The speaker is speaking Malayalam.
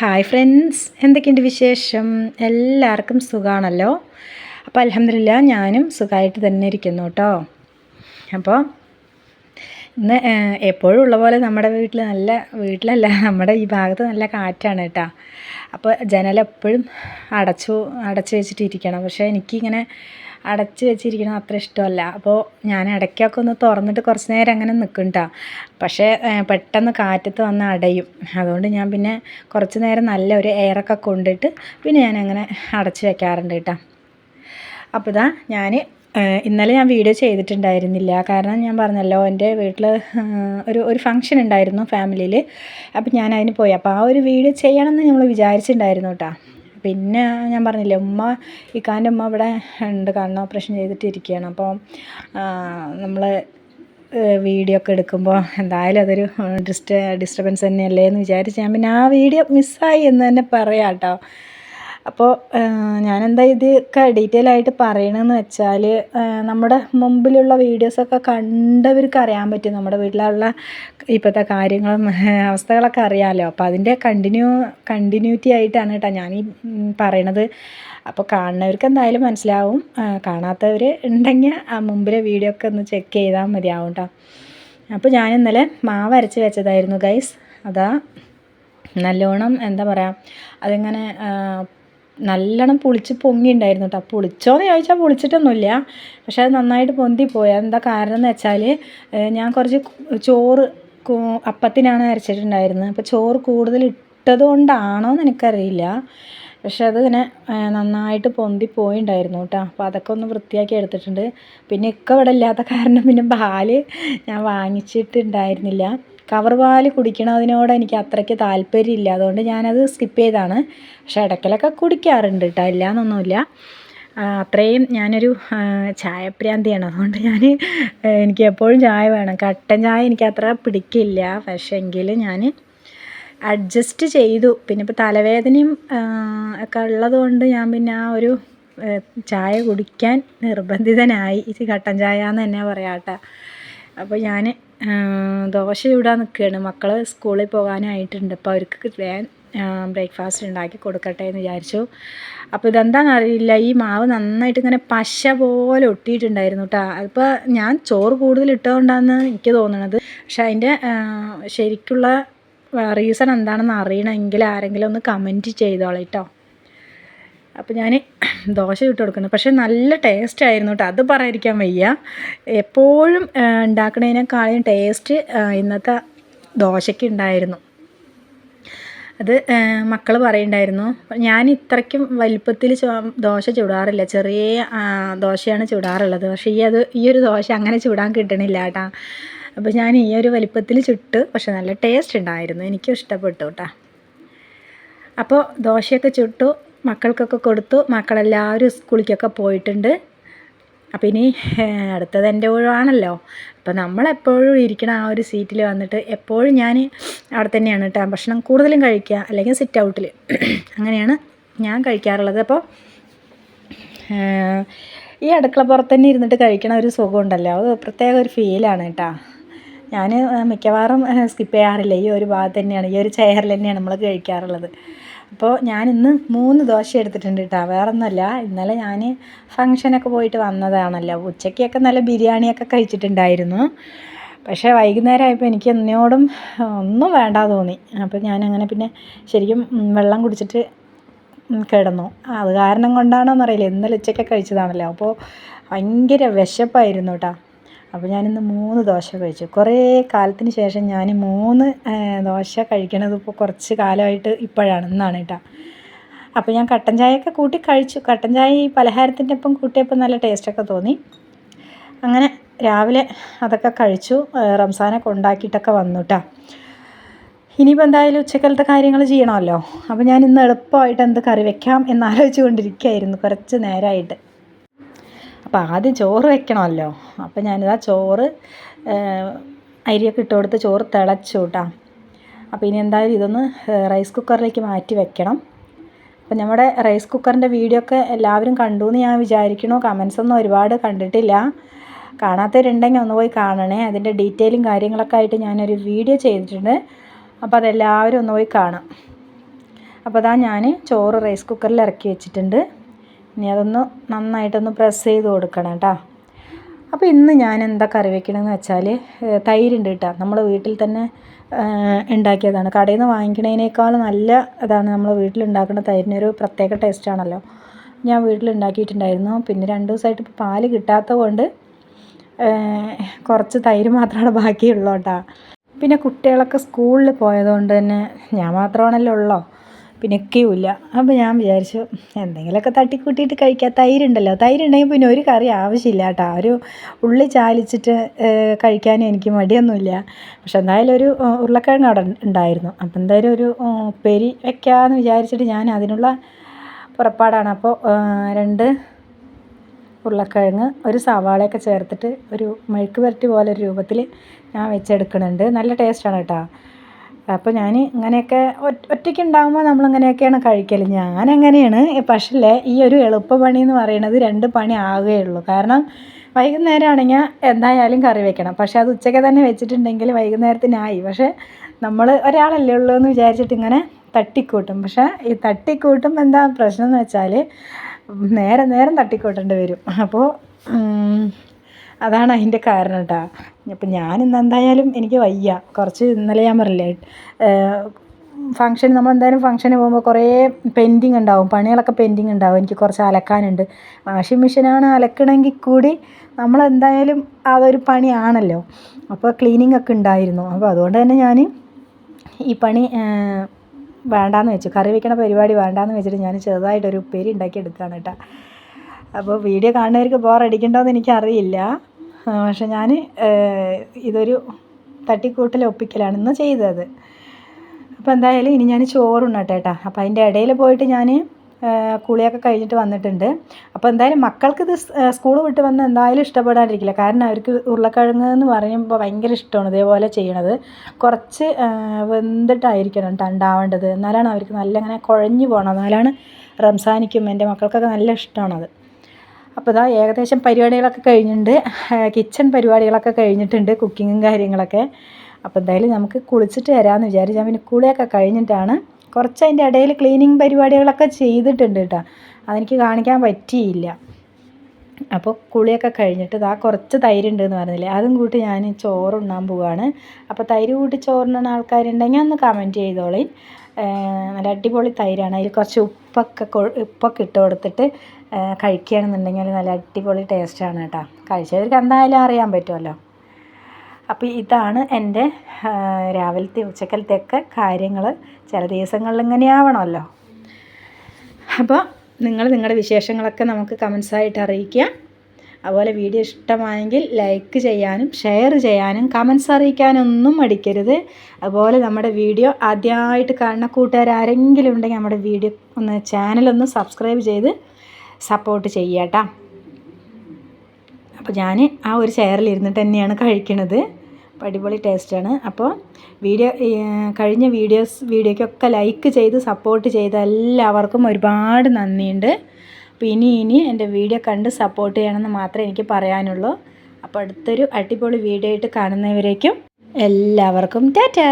ഹായ് ഫ്രണ്ട്സ് എന്തൊക്കെയുണ്ട് വിശേഷം? എല്ലാവർക്കും സുഖമാണല്ലോ അപ്പോൾ അലഹമില്ല ഞാനും സുഖമായിട്ട് തന്നെ ഇരിക്കുന്നു കേട്ടോ അപ്പോൾ ഇന്ന് എപ്പോഴും ഉള്ള പോലെ നമ്മുടെ വീട്ടിൽ നല്ല വീട്ടിലല്ല നമ്മുടെ ഈ ഭാഗത്ത് നല്ല കാറ്റാണ് കേട്ടോ അപ്പോൾ ജനലെപ്പോഴും അടച്ചു അടച്ചു വെച്ചിട്ട് ഇരിക്കണം പക്ഷേ എനിക്കിങ്ങനെ അടച്ച് വെച്ചിരിക്കണം അത്ര ഇഷ്ടമല്ല. അപ്പോൾ ഞാൻ ഇടയ്ക്കൊക്കെ ഒന്ന് തുറന്നിട്ട് കുറച്ച് നേരം അങ്ങനെ നിൽക്കും കേട്ടോ പക്ഷേ പെട്ടെന്ന് കാറ്റത്ത് വന്ന് അടയും. അതുകൊണ്ട് ഞാൻ പിന്നെ കുറച്ച് നേരം നല്ല ഒരു എയറൊക്കെ കൊണ്ടിട്ട് പിന്നെ ഞാൻ അങ്ങനെ അടച്ച് വെക്കാറുണ്ട് കേട്ടോ അപ്പോൾ ഇതാ ഞാൻ ഇന്നലെ ഞാൻ വീഡിയോ ചെയ്തിട്ടുണ്ടായിരുന്നില്ല. കാരണം ഞാൻ പറഞ്ഞല്ലോ എന്റെ വീട്ടിൽ ഒരു ഒരു ഫംഗ്ഷൻ ഉണ്ടായിരുന്നു ഫാമിലിയിൽ അപ്പോൾ ഞാൻ അതിന് പോയി. അപ്പോൾ ആ ഒരു വീഡിയോ ചെയ്യണമെന്ന് നമ്മൾ വിചാരിച്ചിട്ടുണ്ടായിരുന്നു കേട്ടോ പിന്നെ ഞാൻ പറഞ്ഞില്ലേ ഉമ്മ ഇക്കാന്റെ ഉമ്മ ഇവിടെ ഉണ്ട് കണ്ണ് ഓപ്പറേഷൻ ചെയ്തിട്ട് ഇരിക്കുകയാണ് അപ്പോൾ നമ്മൾ വീഡിയോ ഒക്കെ എടുക്കുമ്പോൾ എന്തായാലും അതൊരു ഡിസ്റ്റ ഡിസ്റ്റർബൻസ് തന്നെയല്ലേ എന്ന് വിചാരിച്ച് ഞാൻ പിന്നെ ആ വീഡിയോ മിസ്സായി എന്ന് തന്നെ പറയാം കേട്ടോ. അപ്പോൾ ഞാനെന്താ ഇതൊക്കെ ഡീറ്റെയിൽ ആയിട്ട് പറയണമെന്ന് വെച്ചാൽ നമ്മുടെ മുമ്പിലുള്ള വീഡിയോസൊക്കെ കണ്ടവർക്ക് അറിയാൻ പറ്റും. നമ്മുടെ വീട്ടിലുള്ള ഇപ്പോഴത്തെ കാര്യങ്ങളും അവസ്ഥകളൊക്കെ അറിയാമല്ലോ അപ്പോൾ അതിന്റെ കണ്ടിന്യൂ കണ്ടിന്യൂറ്റി ആയിട്ടാണ് കേട്ടോ ഞാൻ ഈ പറയണത്. അപ്പോൾ കാണുന്നവർക്ക് എന്തായാലും മനസ്സിലാവും. കാണാത്തവർ ഉണ്ടെങ്കിൽ ആ മുമ്പിലെ വീഡിയോ ഒക്കെ ഒന്ന് ചെക്ക് ചെയ്താൽ മതിയാവും കേട്ടോ അപ്പോൾ ഞാൻ ഇന്നലെ മാവ് അരച്ച് വെച്ചതായിരുന്നു ഗൈസ് അതാ നല്ലോണം എന്താ പറയുക അതിങ്ങനെ നല്ലോണം പുളിച്ച് പൊങ്ങിയിട്ടുണ്ടായിരുന്നു കേട്ടോ പൊളിച്ചോന്ന് ചോദിച്ചാൽ പുളിച്ചിട്ടൊന്നുമില്ല പക്ഷെ അത് നന്നായിട്ട് പൊന്തിപ്പോയി. എന്താ കാരണം എന്ന് വെച്ചാൽ ഞാൻ കുറച്ച് ചോറ് അപ്പത്തിനാണ് അരച്ചിട്ടുണ്ടായിരുന്നത്. അപ്പോൾ ചോറ് കൂടുതൽ ഇട്ടത് കൊണ്ടാണോ എന്ന് എനിക്കറിയില്ല. പക്ഷെ അത് ഇങ്ങനെ നന്നായിട്ട് പൊന്തി പോയിണ്ടായിരുന്നു കേട്ടോ അപ്പോൾ അതൊക്കെ ഒന്ന് വൃത്തിയാക്കി എടുത്തിട്ടുണ്ട്. പിന്നെ ഇക്ക ഇവിടെ ഇല്ലാത്ത കാരണം പിന്നെ പാൽ ഞാൻ വാങ്ങിച്ചിട്ടുണ്ടായിരുന്നില്ല. കവർ പാൽ കുടിക്കണതിനോട് എനിക്ക് അത്രയ്ക്ക് താല്പര്യമില്ല. അതുകൊണ്ട് ഞാനത് സ്കിപ്പ് ചെയ്താണ്. പക്ഷേ ഇടയ്ക്കലൊക്കെ കുടിക്കാറുണ്ട് കേട്ടോ ഇല്ല എന്നൊന്നുമില്ല ആ, അത്രയും ഞാനൊരു ചായപ്രാന്തിയാണ് അതുകൊണ്ട് ഞാൻ എനിക്ക് എപ്പോഴും ചായ വേണം. കട്ടൻ ചായ എനിക്ക് അത്ര പിടിക്കില്ല. പക്ഷേ എങ്കിൽ ഞാൻ അഡ്ജസ്റ്റ് ചെയ്തു. പിന്നെ ഇപ്പോൾ തലവേദനയും ഒക്കെ ഉള്ളതുകൊണ്ട് ഞാൻ പിന്നെ ആ ഒരു ചായ കുടിക്കാൻ നിർബന്ധിതനായി. ഇത് കട്ടൻ ചായ എന്ന് തന്നെ പറയാം കേട്ടോ അപ്പോൾ ഞാൻ ദോശ ചൂടാൻ നിൽക്കുകയാണ് മക്കൾ സ്കൂളിൽ പോകാനായിട്ടുണ്ട്. അപ്പോൾ അവർക്ക് വേഗം ബ്രേക്ക്ഫാസ്റ്റ് ഉണ്ടാക്കി കൊടുക്കട്ടെ എന്ന് വിചാരിച്ചു. അപ്പോൾ ഇതെന്താണെന്ന് അറിയില്ല. ഈ മാവ് നന്നായിട്ട് ഇങ്ങനെ പശ പോലെ ഒട്ടിയിട്ടുണ്ടായിരുന്നു കേട്ടോ അതിപ്പോൾ ഞാൻ ചോറ് കൂടുതൽ ഇട്ടുകൊണ്ടാണെന്ന് എനിക്ക് തോന്നണത്. പക്ഷെ അതിന്റെ ശരിക്കുള്ള റീസൺ എന്താണെന്ന് അറിയണമെങ്കിൽ ആരെങ്കിലും ഒന്ന് കമന്റ് ചെയ്തോളാം കേട്ടോ അപ്പോൾ ഞാൻ ദോശ ചുട്ട് കൊടുക്കുന്നത് പക്ഷേ നല്ല ടേസ്റ്റ് ആയിരുന്നു കേട്ടോ അത് പറയാതിരിക്കാൻ വയ്യ. എപ്പോഴും ഉണ്ടാക്കുന്നതിനേക്കാളും ടേസ്റ്റ് ഇന്നത്തെ ദോശയ്ക്ക് ഉണ്ടായിരുന്നു. അത് മക്കൾ പറയുണ്ടായിരുന്നു. ഞാൻ ഇത്രയ്ക്കും വലിപ്പത്തിൽ ദോശ ചുടാറില്ല. ചെറിയ ദോശയാണ് ചുടാറുള്ളത്. പക്ഷേ ഈ അത് ഈ ഒരു ദോശ അങ്ങനെ ചുടാൻ കിട്ടണില്ല കേട്ടോ അപ്പോൾ ഞാൻ ഈ ഒരു വലിപ്പത്തിൽ ചുട്ട് പക്ഷെ നല്ല ടേസ്റ്റ് ഉണ്ടായിരുന്നു. എനിക്കും ഇഷ്ടപ്പെട്ടു കേട്ടോ അപ്പോൾ ദോശയൊക്കെ ചുട്ടു. മക്കൾക്കൊക്കെ കൊടുത്തു. മക്കളെല്ലാവരും സ്കൂളിലേക്കൊക്കെ പോയിട്ടുണ്ട്. അപ്പോൾ ഇനി അടുത്തത് എന്റെ ഒഴിവാണല്ലോ. അപ്പോൾ നമ്മളെപ്പോഴും ഇരിക്കണ ആ ഒരു സീറ്റിൽ വന്നിട്ട് എപ്പോഴും ഞാൻ അവിടെ തന്നെയാണ് കേട്ടോ. ഭക്ഷണം കൂടുതലും കഴിക്കുക അല്ലെങ്കിൽ സിറ്റ് ഔട്ടിൽ അങ്ങനെയാണ് ഞാൻ കഴിക്കാറുള്ളത്. അപ്പോൾ ഈ അടുക്കള പുറത്ത് തന്നെ ഇരുന്നിട്ട് കഴിക്കണ ഒരു സുഖമുണ്ടല്ലോ. അത് പ്രത്യേക ഒരു ഫീലാണ് കേട്ടോ. ഞാൻ മിക്കവാറും സ്കിപ്പ് ചെയ്യാറില്ല. ഈ ഒരു ഭാഗത്ത് തന്നെയാണ് ഈ ഒരു ചെയറിൽ തന്നെയാണ് നമ്മൾ കഴിക്കാറുള്ളത്. അപ്പോൾ ഞാൻ ഇന്ന് മൂന്ന് ദോശ എടുത്തിട്ടുണ്ട് കേട്ടോ വേറെ ഒന്നുമല്ല ഇന്നലെ ഞാൻ ഫങ്ഷനൊക്കെ പോയിട്ട് വന്നതാണല്ലോ. ഉച്ചയ്ക്കൊക്കെ നല്ല ബിരിയാണിയൊക്കെ കഴിച്ചിട്ടുണ്ടായിരുന്നു. പക്ഷേ വൈകുന്നേരം ആയപ്പോൾ എനിക്ക് എന്നോടും ഒന്നും വേണ്ട തോന്നി. അപ്പോൾ ഞാനങ്ങനെ പിന്നെ ശരിക്കും വെള്ളം കുടിച്ചിട്ട് കിടന്നു. അത് കാരണം കൊണ്ടാണോ എന്നറിയില്ല ഇന്നലെ ഉച്ചയ്ക്ക് കഴിച്ചതാണല്ലോ. അപ്പോൾ ഭയങ്കര വിശപ്പായിരുന്നു കേട്ടോ അപ്പോൾ ഞാനിന്ന് മൂന്ന് ദോശ കഴിച്ചു. കുറേ കാലത്തിന് ശേഷം ഞാൻ മൂന്ന് ദോശ കഴിക്കണത് ഇപ്പോൾ കുറച്ച് കാലമായിട്ട് ഇപ്പോഴാണ് ഇന്നാണ് കേട്ടോ അപ്പോൾ ഞാൻ കട്ടൻ ചായയൊക്കെ കൂട്ടി കഴിച്ചു. കട്ടൻ ചായ ഈ പലഹാരത്തിന്റെ ഒപ്പം കൂട്ടിയപ്പോൾ നല്ല ടേസ്റ്റൊക്കെ തോന്നി. അങ്ങനെ രാവിലെ അതൊക്കെ കഴിച്ചു. റംസാനൊക്കെ ഉണ്ടാക്കിയിട്ടൊക്കെ വന്നു കേട്ടോ ഇനിയിപ്പോൾ എന്തായാലും ഉച്ചക്കലത്തെ കാര്യങ്ങൾ ചെയ്യണമല്ലോ. അപ്പോൾ ഞാൻ ഇന്ന് എളുപ്പമായിട്ട് എന്ത് കറി വെക്കാം എന്നാലോചിച്ച് കൊണ്ടിരിക്കുകയായിരുന്നു കുറച്ച് നേരമായിട്ട് അപ്പോൾ ആദ്യം ചോറ് വെക്കണമല്ലോ. അപ്പോൾ ഞാനിതാ ചോറ് അരിയൊക്കെ ഇട്ട് കൊടുത്ത് ചോറ് തിളച്ചു കേട്ടോ അപ്പോൾ ഇനി എന്തായാലും ഇതൊന്ന് റൈസ് കുക്കറിലേക്ക് മാറ്റി വെക്കണം. അപ്പോൾ നമ്മുടെ റൈസ് കുക്കറിന്റെ വീഡിയോ ഒക്കെ എല്ലാവരും കണ്ടു എന്ന് ഞാൻ വിചാരിക്കണു. കമൻസ് ഒന്നും ഒരുപാട് കണ്ടിട്ടില്ല. കാണാത്തവരുണ്ടെങ്കിൽ ഒന്ന് പോയി കാണണേ. അതിന്റെ ഡീറ്റെയിലും കാര്യങ്ങളൊക്കെ ആയിട്ട് ഞാനൊരു വീഡിയോ ചെയ്തിട്ടുണ്ട്. അപ്പോൾ അതെല്ലാവരും ഒന്ന് പോയി കാണാം. അപ്പോൾ അതാ ഞാൻ ചോറ് റൈസ് കുക്കറിൽ ഇറക്കി വെച്ചിട്ടുണ്ട്. ഇനി അതൊന്ന് നന്നായിട്ടൊന്ന് പ്രസ് ചെയ്ത് കൊടുക്കണം കേട്ടോ അപ്പോൾ ഇന്ന് ഞാൻ എന്താ കറി വെക്കണമെന്ന് വെച്ചാൽ തൈരുണ്ട് കേട്ടോ നമ്മുടെ വീട്ടിൽ തന്നെ ഉണ്ടാക്കിയതാണ് കടയിൽ നിന്ന് വാങ്ങിക്കണതിനേക്കാൾ നല്ല ഇതാണ് നമ്മൾ വീട്ടിലുണ്ടാക്കുന്ന തൈരിനൊരു പ്രത്യേക ടേസ്റ്റാണല്ലോ ഞാൻ വീട്ടിലുണ്ടാക്കിയിട്ടുണ്ടായിരുന്നു പിന്നെ രണ്ട് ദിവസമായിട്ട് ഇപ്പോൾ പാൽ കിട്ടാത്തത് കൊണ്ട് കുറച്ച് തൈര് മാത്രമാണ് ബാക്കിയുള്ളൂ കേട്ടോ പിന്നെ കുട്ടികളൊക്കെ സ്കൂളിൽ പോയതുകൊണ്ട് തന്നെ ഞാൻ മാത്രമാണല്ലോ ഉള്ളോ? പിന്നെ ഒക്കെയുമില്ല അപ്പോൾ ഞാൻ വിചാരിച്ചു എന്തെങ്കിലുമൊക്കെ തട്ടിക്കൂട്ടിയിട്ട് കഴിക്കാം. തൈരുണ്ടല്ലോ. തൈരുണ്ടെങ്കിൽ പിന്നെ ഒരു കറി ആവശ്യമില്ല കേട്ടോ. ഒരു ഉള്ളി ചാലിച്ചിട്ട് കഴിക്കാനും എനിക്ക് മടിയൊന്നുമില്ല. പക്ഷെ എന്തായാലും ഒരു ഉരുളക്കിഴങ്ങ് അവിടെ ഉണ്ടായിരുന്നു. അപ്പോൾ എന്തായാലും ഒരു പെരി വെക്കാമെന്ന് വിചാരിച്ചിട്ട് ഞാൻ അതിനുള്ള പുറപ്പാടാണ്. അപ്പോൾ രണ്ട് ഉരുളക്കിഴങ്ങ് ഒരു സവാളയൊക്കെ ചേർത്തിട്ട് ഒരു മെഴുക്ക് പുരട്ടി പോലെ ഒരു രൂപത്തിൽ ഞാൻ വെച്ചെടുക്കുന്നുണ്ട്. നല്ല ടേസ്റ്റാണ് കേട്ടോ. അപ്പോൾ ഞാൻ ഇങ്ങനെയൊക്കെ ഒറ്റയ്ക്ക് ഉണ്ടാകുമ്പോൾ നമ്മളിങ്ങനെയൊക്കെയാണ് കഴിക്കൽ ഞാനങ്ങനെയാണ്. പക്ഷേ ഈ ഒരു എളുപ്പ പണി എന്ന് പറയുന്നത് രണ്ട് പണി ആകുകയുള്ളൂ കാരണം വൈകുന്നേരം ആണെങ്കിൽ എന്തായാലും കറി വെക്കണം. പക്ഷേ അത് ഉച്ചയ്ക്ക് തന്നെ വെച്ചിട്ടുണ്ടെങ്കിൽ വൈകുന്നേരത്തിനായി പക്ഷേ നമ്മൾ ഒരാളല്ലേ ഉള്ളൂ എന്ന് വിചാരിച്ചിട്ട് ഇങ്ങനെ തട്ടിക്കൂട്ടും. പക്ഷേ ഈ തട്ടിക്കൂട്ടും എന്താ പ്രശ്നം എന്ന് വെച്ചാൽ നേരെ നേരം തട്ടിക്കൂട്ടേണ്ടി വരും. അപ്പോൾ അതാണ് അതിന്റെ കാരണം കേട്ടോ അപ്പം ഞാനിന്ന് എന്തായാലും എനിക്ക് വയ്യ. കുറച്ച് ഇന്നലെ ഞാൻ പറഞ്ഞില്ലേ ഫംഗ്ഷൻ നമ്മൾ എന്തായാലും ഫംഗ്ഷന് പോകുമ്പോൾ കുറേ പെൻഡിങ് ഉണ്ടാവും. പണികളൊക്കെ പെൻഡിങ് ഉണ്ടാവും. എനിക്ക് കുറച്ച് അലക്കാനുണ്ട്. വാഷിംഗ് മെഷീനാണ് അലക്കണമെങ്കിൽ കൂടി നമ്മളെന്തായാലും അതൊരു പണിയാണല്ലോ. അപ്പോൾ ക്ലീനിങ് ഒക്കെ ഉണ്ടായിരുന്നു. അപ്പോൾ അതുകൊണ്ട് തന്നെ ഞാൻ ഈ പണി വേണ്ടാന്ന് വെച്ചു. കറി വെക്കണ പരിപാടി വേണ്ടാന്ന് വെച്ചിട്ട് ഞാൻ ചെറുതായിട്ടൊരു ഉപ്പേരി ഉണ്ടാക്കി എടുക്കുകയാണ് കേട്ടോ അപ്പോൾ വീഡിയോ കാണുന്നവർക്ക് ബോറടിക്കണ്ടോയെന്ന് എനിക്കറിയില്ല. പക്ഷെ ഞാൻ ഇതൊരു തട്ടിക്കൂട്ടിൽ ഒപ്പിക്കലാണ് ഇന്ന് ചെയ്തത്. അപ്പോൾ എന്തായാലും ഇനി ഞാൻ ചോറുണ്ണട്ടെ കേട്ടോ. അപ്പോൾ അതിന്റെ ഇടയിൽ പോയിട്ട് ഞാൻ കുളിയൊക്കെ കഴിഞ്ഞിട്ട് വന്നിട്ടുണ്ട്. അപ്പോൾ എന്തായാലും മക്കൾക്ക് ഇത് സ്കൂൾ വിട്ട് വന്ന് എന്തായാലും ഇഷ്ടപ്പെടാണ്ടിരിക്കില്ല. കാരണം അവർക്ക് ഉരുളക്കിഴങ്ങ് എന്ന് പറയുമ്പോൾ ഭയങ്കര ഇഷ്ടമാണ് ഇതേപോലെ ചെയ്യണത്. കുറച്ച് വെന്തിട്ടായിരിക്കണം ഉണ്ടാവേണ്ടത് എന്നാലാണ് അവർക്ക് നല്ല ഇങ്ങനെ കുഴഞ്ഞു പോകണം എന്നാലാണ് റംസാനിക്കും എന്റെ മക്കൾക്കൊക്കെ നല്ല ഇഷ്ടമാണത്. അപ്പോൾ ഇതാ ഏകദേശം പരിപാടികളൊക്കെ കഴിഞ്ഞിട്ടുണ്ട്. കിച്ചൺ പരിപാടികളൊക്കെ കഴിഞ്ഞിട്ടുണ്ട് കുക്കിങ്ങും കാര്യങ്ങളൊക്കെ. അപ്പോൾ എന്തായാലും നമുക്ക് കുളിച്ചിട്ട് വരാമെന്ന് വിചാരിച്ചാൽ പിന്നെ കുളിയൊക്കെ കഴിഞ്ഞിട്ടാണ് കുറച്ച് അതിന്റെ ഇടയിൽ ക്ലീനിങ് പരിപാടികളൊക്കെ ചെയ്തിട്ടുണ്ട് കേട്ടോ. അതെനിക്ക് കാണിക്കാൻ പറ്റിയില്ല. അപ്പോൾ കുളിയൊക്കെ കഴിഞ്ഞിട്ട് ഇതാ കുറച്ച് തൈരുണ്ട് എന്ന് പറഞ്ഞില്ലേ അതും കൂട്ടി ഞാൻ ചോറുണ്ണാൻ പോവാണ്. അപ്പോൾ തൈര് കൂട്ടി ചോറുണ്ണുന്ന ആൾക്കാരുണ്ടെങ്കിൽ ഒന്ന് കമന്റ് ചെയ്തോളി നല്ല അടിപൊളി തൈരാണ്. അതിൽ കുറച്ച് ഉപ്പൊക്കെ ഉപ്പൊക്കെ ഇട്ട് കൊടുത്തിട്ട് കഴിക്കുകയാണെന്നുണ്ടെങ്കിൽ നല്ല അടിപൊളി ടേസ്റ്റാണ് കേട്ടോ. കഴിച്ചവർക്ക് എന്തായാലും അറിയാൻ പറ്റുമല്ലോ. അപ്പോൾ ഇതാണ് എന്റെ രാവിലത്തെ ഉച്ചക്കലത്തെയൊക്കെ കാര്യങ്ങൾ. ചില ദിവസങ്ങളിൽ ഇങ്ങനെയാവണമല്ലോ അപ്പോൾ നിങ്ങൾ നിങ്ങളുടെ വിശേഷങ്ങളൊക്കെ നമുക്ക് കമൻസായിട്ട് അറിയിക്കുക. അതുപോലെ വീഡിയോ ഇഷ്ടമായെങ്കിൽ ലൈക്ക് ചെയ്യാനും ഷെയർ ചെയ്യാനും കമൻസ് അറിയിക്കാനൊന്നും മടിക്കരുത്. അതുപോലെ നമ്മുടെ വീഡിയോ ആദ്യമായിട്ട് കാണുന്ന കൂട്ടുകാർ ആരെങ്കിലും ഉണ്ടെങ്കിൽ നമ്മുടെ വീഡിയോ ഒന്ന് ചാനലൊന്ന് സബ്സ്ക്രൈബ് ചെയ്ത് സപ്പോർട്ട് ചെയ്യാട്ടോ. അപ്പോൾ ഞാൻ ആ ഒരു ചെയറിൽ ഇരുന്നിട്ട് തന്നെയാണ് കഴിക്കണത്. അടിപൊളി ടേസ്റ്റാണ്. അപ്പോൾ വീഡിയോ കഴിഞ്ഞ വീഡിയോസ് വീഡിയോയ്ക്കൊക്കെ ലൈക്ക് ചെയ്ത് സപ്പോർട്ട് ചെയ്ത എല്ലാവർക്കും ഒരുപാട് നന്ദിയുണ്ട്. അപ്പോൾ ഇനി ഇനി എന്റെ വീഡിയോ കണ്ട് സപ്പോർട്ട് ചെയ്യണമെന്ന് മാത്രമേ എനിക്ക് പറയാനുള്ളൂ. അപ്പോൾ അടുത്തൊരു അടിപൊളി വീഡിയോ ആയിട്ട് കാണുന്നവരേക്കും എല്ലാവർക്കും ടാറ്റാ.